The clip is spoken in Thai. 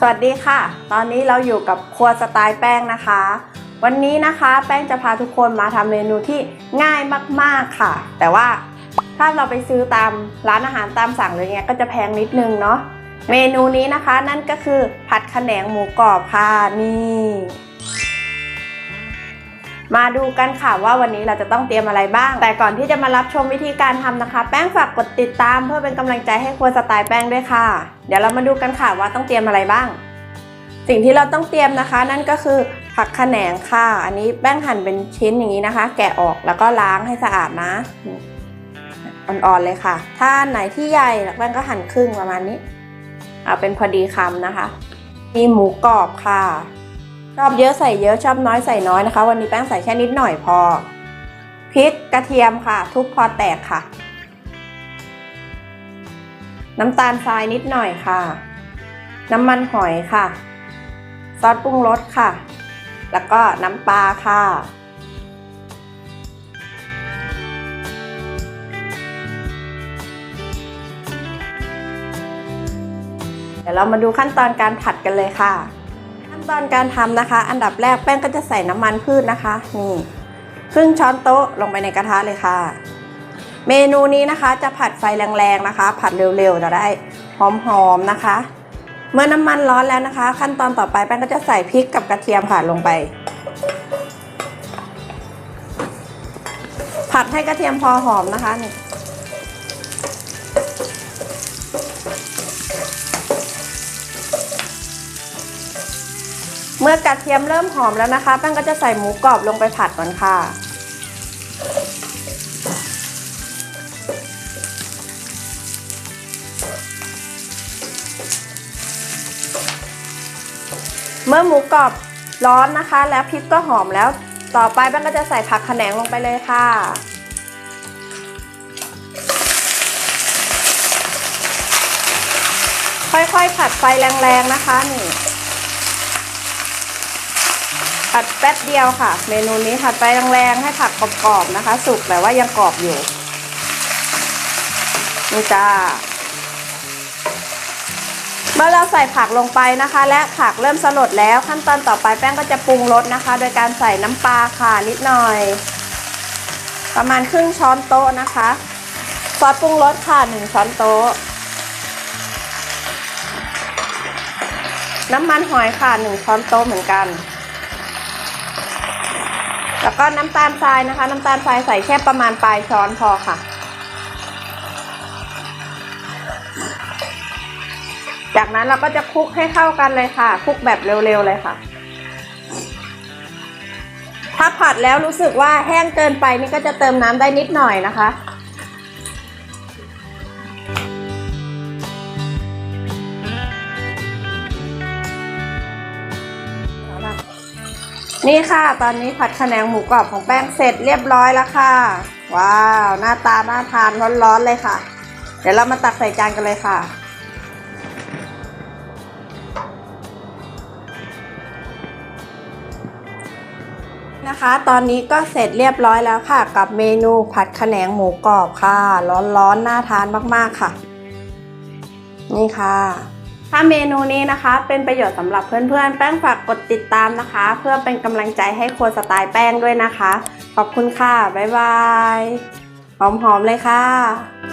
สวัสดีค่ะ ตอนนี้เราอยู่กับครัวสไตล์แป้งนะคะ วันนี้นะคะแป้งจะพาทุกคนมาทำเมนูที่ง่ายมากๆค่ะ แต่ว่าถ้าเราไปซื้อตามร้านอาหารตามสั่งเลยเงี้ยก็จะแพงนิดนึงเนาะ เมนูนี้นะคะนั่นก็คือผัดขะแหนงหมูกรอบค่ะนี่ มาดูกันค่ะว่าวันนี้เราจะต้องเตรียมอะไรบ้าง แต่ก่อนที่จะมารับชมวิธีการทำนะคะ แป้งฝากกดติดตามเพื่อเป็นกำลังใจให้ครัวสไตล์แป้งด้วยค่ะ เดี๋ยวเรามาดูกันค่ะว่าต้องเตรียมอะไรบ้าง สิ่งที่เราต้องเตรียมนะคะ นั่นก็คือผักขะแหนงค่ะ อันนี้แป้งหั่นเป็นชิ้นอย่างนี้นะคะ แกะออกแล้วก็ล้างให้สะอาดนะอ่อนๆเลยค่ะ ถ้าไหนที่ใหญ่แป้งก็หั่นครึ่งประมาณนี้ เอาเป็นพอดีคำนะคะ มีหมูกรอบค่ะ ชอบเยอะใส่เยอะชอบน้อยใส่น้อยนะคะ วันนี้แป้งใส่แค่นิดหน่อยพอพริกกระเทียมค่ะ ทุบพอแตกค่ะ น้ำตาลทรายนิดหน่อยค่ะ น้ำมันหอยค่ะ ซอสปรุงรสค่ะ แล้วก็น้ำปลาค่ะเดี๋ยวเรามาดูขั้นตอนการผัดกันเลยค่ะ ขั้นตอนการทำนะคะ อันดับแรกแป้งก็จะใส่น้ำมันพืชนะคะ นี่ครึ่งช้อนโต๊ะลงไปในกระทะเลยค่ะ เมนูนี้นะคะจะผัดไฟแรงๆนะคะ ผัดเร็วๆจะได้หอมๆนะคะ เมื่อน้ำมันร้อนแล้วนะคะ ขั้นตอนต่อไปแป้งก็จะใส่พริกกับกระเทียมค่ะลงไป ผัดให้กระเทียมพอหอมนะคะนี่เมื่อกระเทียมเริ่มหอมแล้วนะคะ แป้งก็จะใส่หมูกรอบลงไปผัดก่อนค่ะ เมื่อหมูกรอบร้อนนะคะ แล้วพริกก็หอมแล้ว ต่อไปแป้งก็จะใส่ผักขแหนงลงไปเลยค่ะ ค่อยๆผัดไฟแรงๆนะคะนี่ผัดแป๊บเดียวค่ะ เมนูนี้ผัดไฟแรงๆให้ผักกรอบๆนะคะ สุกแต่ว่ายังกรอบอยู่นี่จ้า เมื่อเราใส่ผักลงไปนะคะ และผักเริ่มสลดแล้วขั้นตอนต่อไปแป้งก็จะปรุงรสนะคะ โดยการใส่น้ำปลาค่ะนิดหน่อย ประมาณครึ่งช้อนโต๊ะนะคะซอสปรุงรสค่ะหนึ่งช้อนโต๊ะ น้ำมันหอยค่ะหนึ่งช้อนโต๊ะเหมือนกัน แล้วก็น้ำตาลทรายนะคะ น้ำตาลทรายใส่แค่ประมาณปลายช้อนพอค่ะ จากนั้นเราก็จะคลุกให้เข้ากันเลยค่ะคลุกแบบเร็วๆเลยค่ะ ถ้าผัดแล้วรู้สึกว่าแห้งเกินไปนี่ก็จะเติมน้ำได้นิดหน่อยนะคะนี่ค่ะ ตอนนี้ผัดขะแนงหมูกรอบของแป้งเสร็จเรียบร้อยแล้วค่ะ ว้าว หน้าตาน่าทานร้อนๆเลยค่ะ เดี๋ยวเรามาตักใส่จานกันเลยค่ะ นะคะ ตอนนี้ก็เสร็จเรียบร้อยแล้วค่ะ กับเมนูผัดขแหนงหมูกรอบค่ะ ร้อนๆน่าทานมากๆค่ะ นี่ค่ะ ถ้าเมนูนี้นะคะ เป็นประโยชน์สำหรับเพื่อนๆ แป้งฝากกดติดตามนะคะ เพื่อเป็นกำลังใจให้ครัวสไตล์แป้งด้วยนะคะ ขอบคุณค่ะ บ๊ายบาย หอมๆเลยค่ะ